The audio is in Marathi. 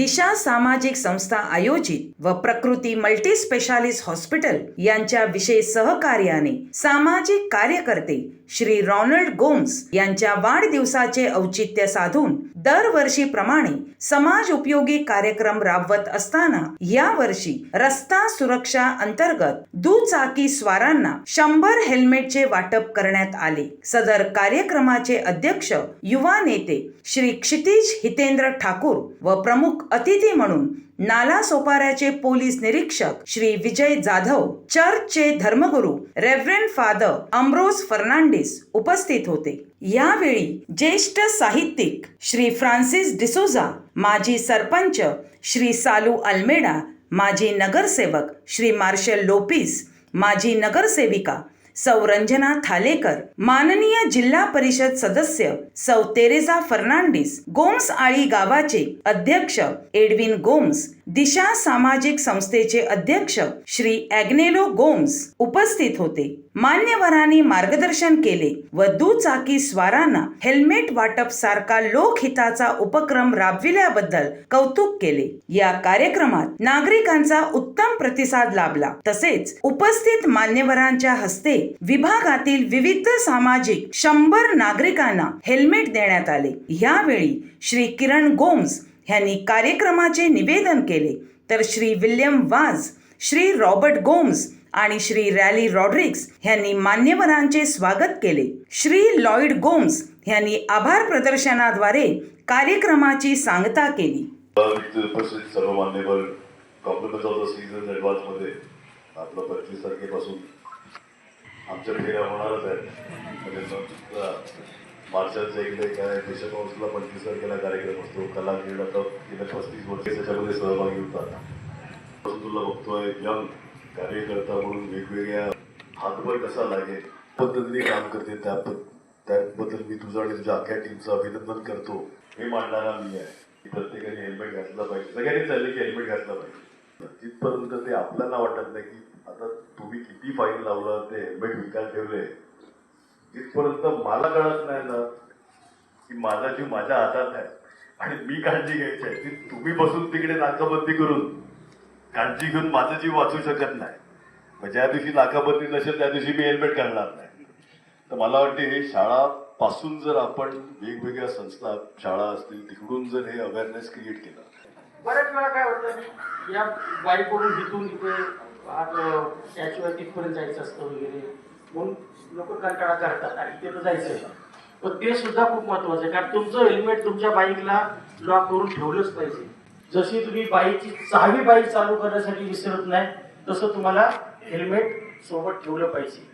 दिशा सामाजिक संस्था आयोजित व प्रकृती मल्टी स्पेशालिस्ट हॉस्पिटल यांच्या विशेष सहकार्याने सामाजिक कार्यकर्ते श्री रॉनल्ड गोम्स यांच्या वाढदिवसाचे औचित्य साधून दरवर्षीप्रमाणे समाज उपयोगी कार्यक्रम राबवत असताना या वर्षी रस्ता सुरक्षा अंतर्गत दुचाकी स्वारांना शंभर हेल्मेटचे वाटप करण्यात आले. सदर कार्यक्रमाचे अध्यक्ष युवा नेते श्री क्षितिज हितेंद्र ठाकूर व प्रमुख अतिथी म्हणून नाला सोपाऱ्याचे पोलीस निरीक्षक श्री विजय जाधव चर्चचे धर्मगुरू रेव्हरेंड फादर अम्ब्रोस फर्नांडिस उपस्थित होते. यावेळी ज्येष्ठ साहित्यिक श्री फ्रान्सिस डिसोजा माजी सरपंच श्री सालू अल्मेडा माजी नगरसेवक श्री मार्शल लोपिस माजी नगरसेविका सौरंजना थालेकर माननीय जिल्हा परिषद सदस्य सौ तेरेसा फर्नांडिस गोम्स आळी गावाचे अध्यक्ष एडविन गोम्स दिशा सामाजिक संस्थेचे अध्यक्ष श्री ॲग्नेलो गोम्स उपस्थित होते. मान्यवरांनी मार्गदर्शन केले व दुचाकी स्वारांना हेल्मेट वाटप सारखा लोकहिताचा उपक्रम राबविल्याबद्दल कौतुक केले. या कार्यक्रमात नागरिकांचा उत्तम प्रतिसाद लाभला. तसेच उपस्थित मान्यवरांच्या हस्ते विभागातील विविध सामाजिक शंभर नागरिकांना हेल्मेट देण्यात आले. यावेळी श्री किरण गोम्स ह्यांनी कार्यक्रमाचे निवेदन केले. तर श्री विल्यम वाज श्री रॉबर्ट गोम्स आणि श्री रॅली रॉड्रिक्स यांनी मान्यवरांचे स्वागत केले. श्री लॉइड गोम्स यांनी आभार प्रदर्शनाद्वारे कार्यक्रमाची सांगता केली. सर्व मान्यवर कॉम्प्लिमेंट ऑफ द सीझन आपलं पंचवीस तारखेपासून आमच्या फेऱ्या होणारच आहेत. म्हणजे मार्चाच्या इकडे काय देशात हाऊसला पंचवीस तारखेला कार्यक्रम असतो. कला क्रीडा तर गेल्या पस्तीस वर्ष त्याच्यामध्ये सहभागी होतात. तुला बघतोय यंग कार्यकर्ता म्हणून वेगवेगळ्या हातभर कसा लागेल पद्धतीने काम करते. त्या त्याबद्दल मी तुझा आणि तुझ्या अख्ख्या टीमचं अभिनंदन करतो. हे मांडणारा मी आहे. की प्रत्येकाने हेल्मेट घातलं पाहिजे. सगळ्यांनी चालले की हेल्मेट घातलं पाहिजे. तिथपर्यंत ते आपल्याला वाटत नाही की आता तुम्ही किती फाईन लावला ते हेल्मेट विकायला ठेवले जिथपर्यंत मला कळत नाही ना की माझा जीव माझ्या हातात आहे. आणि मी काळजी घ्यायची आहे ती तुम्ही बसून तिकडे नाकाबंदी करून काळजी घेऊन माझा जीव वाचू शकत नाही. मग ज्या दिवशी नाकाबंदी नसेल त्या दिवशी मी हेल्मेट घालणार नाही. तर मला वाटते हे शाळा पासून जर आपण वेगवेगळ्या संस्था शाळा असतील तिकडून जर हे अवेअरनेस क्रिएट केलं. बऱ्याच वेळा काय होतं की या बाईकवरून जिथून इथे आज त्याशिवाय तिथपर्यंत जायचं असतं वगैरे. म्हणून लोक कंटाळा करतात आणि जायचं आहे पण ते सुद्धा खूप महत्वाचं आहे. कारण तुमचं हेल्मेट तुमच्या बाईकला लॉक करून ठेवलंच पाहिजे. जशी तुम्ही बाईकची सहावी बाईक चालू करण्यासाठी विसरत नाही तसं तुम्हाला हेल्मेट सोबत ठेवलं पाहिजे.